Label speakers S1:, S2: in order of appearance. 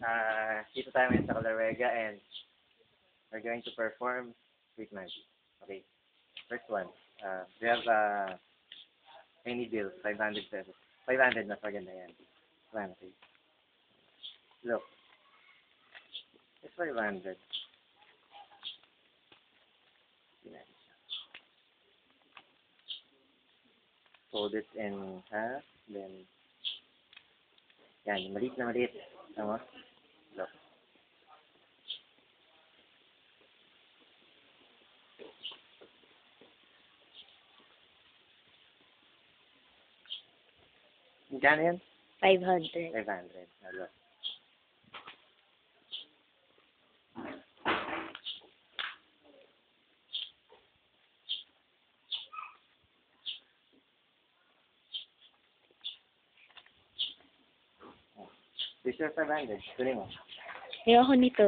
S1: Uh, dito tayo ngayon sa Calaruega and we're going to perform Sweet Magic. Okay. First one. Uh, we have uh, any bill, 500 pesos. 500 na paganda yan. Plan, okay. Look. It's 500. Yan. Fold it in half, then yan, maliit na maliit. Tama? Magkano yan?
S2: 500.
S1: 500. Hello. This is 500. Kunin mo.
S2: Ayoko nito.